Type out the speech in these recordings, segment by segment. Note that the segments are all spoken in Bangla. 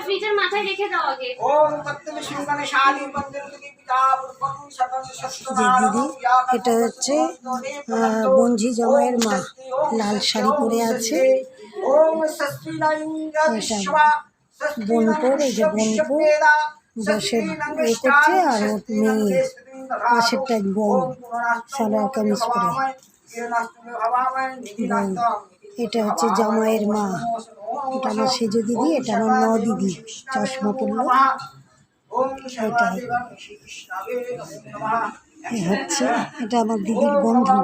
ফ্রিজের মাথায় রেখে দাও আগে। এটা হচ্ছে আহ, বঞ্জি জামাইয়ের মা লাল শাড়ি পরে আছে। ষষ্ঠী নাইন্দ্র এই যে বোনপোর বসে এ করছে আর ওর মেয়ে পাশেরটা বোন সালোয়ার কামিজ পরে। এটা হচ্ছে জামাইয়ের মা। এটা আমার সেজো দিদি, এটা আমার ন দিদি। চশমা পরলো। এটাই। হচ্ছে, এটা আমার দিদির বন্ধু।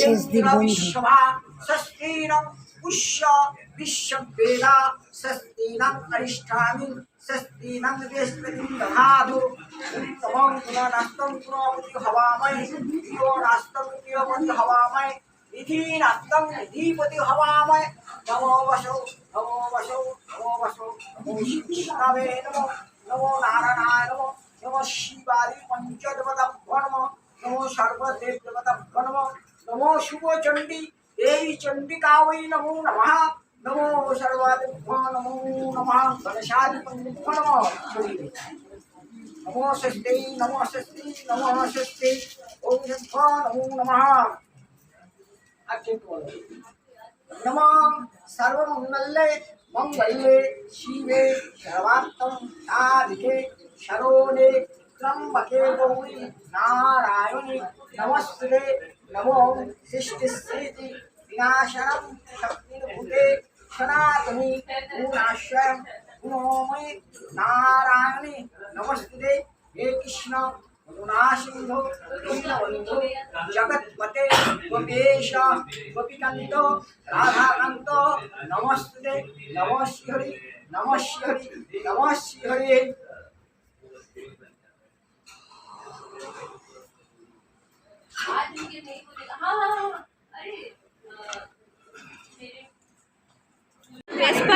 শেষদির বন্ধু। তমং পুনরাস্তং পুনপতি হবাময় ইয়ো पृथ्वीनस्तं निधिपति नमो वशो नमो वशो नमो वशो नमो शिवे नमो नमो नारायणाय नमो नमो शिवाय पञ्चदेवतभ्वनम नमो सर्वदेवदेवतभ्वनम नमो शुभचण्डी, देवी चण्डिका वै नमो नमः। नमो सर्वादिभ्यो नमो नमः। गणेशादिभ्यो नमः। नमो षष्ठी नमो षष्ठी नमो षष्ठी ओम नमो नमः। नमः अक्षय बोलो नमो सर्वमङ्गले मङ्गले शिवे सर्वार्थं साधिके शरोणे त्र्यम्बके गौरी नारायणे नमस्ते नमो सृष्टिस्थिति विनाशनं शक्तिर्भूते सनातनी पूर्णाश्रयं पुनोमये नारायणे नमस्ते हे कृष्ण ಒಂದು ಜಗತ್ಪತೆ ತ್ವಮೇಶ ತ್ವಪಿಕಂತೋ ರಾಧಾಕಾಂತೋ ನಮಸ್ತುತೆ ನಮಃ ಶ್ರೀ ಹರಿ ನಮಃ ಶ್ರೀ ಹರಿ ನಮಃ ಶ್ರೀ ಹರಿ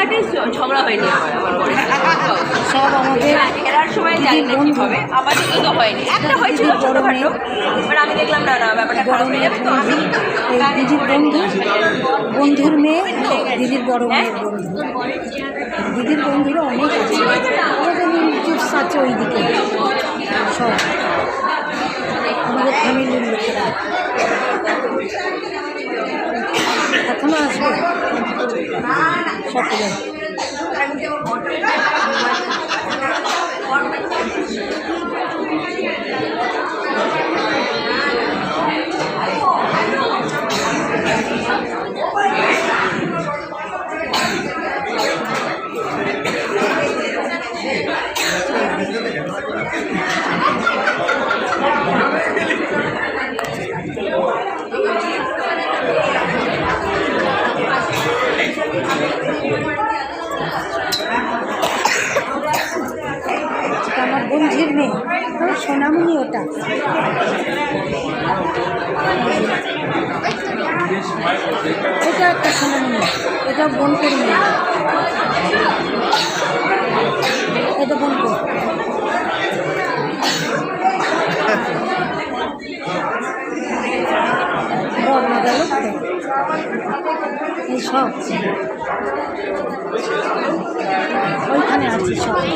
পার্টে ঝগড়া হয়নি আমার আমার বরের সব আমাদের হ্যাঁ, ফেরার সময় জানি না কি হবে আপাতত তো হয়নি। একটা হয়েছিল ছোটখাটো বাট আমি দেখলাম না না ব্যাপারটা খারাপ হয়ে যাবে তো আমি দিদির বন্ধু বন্ধুর মেয়ে দিদির বড় মেয়ের বন্ধু। দিদির বন্ধুরা অনেক আছে ওইদিকে। সব। আমাদের ফ্যামিলির লোকেরা। এখনও আসবে? Bây. বন্ধুর মেয়ে। ও সোনামণি ওটা। এটা একটা সোনামণি। এটা বোনপুর মেয়ে এটা বোনপুর সব। ওইখানে আছে সব।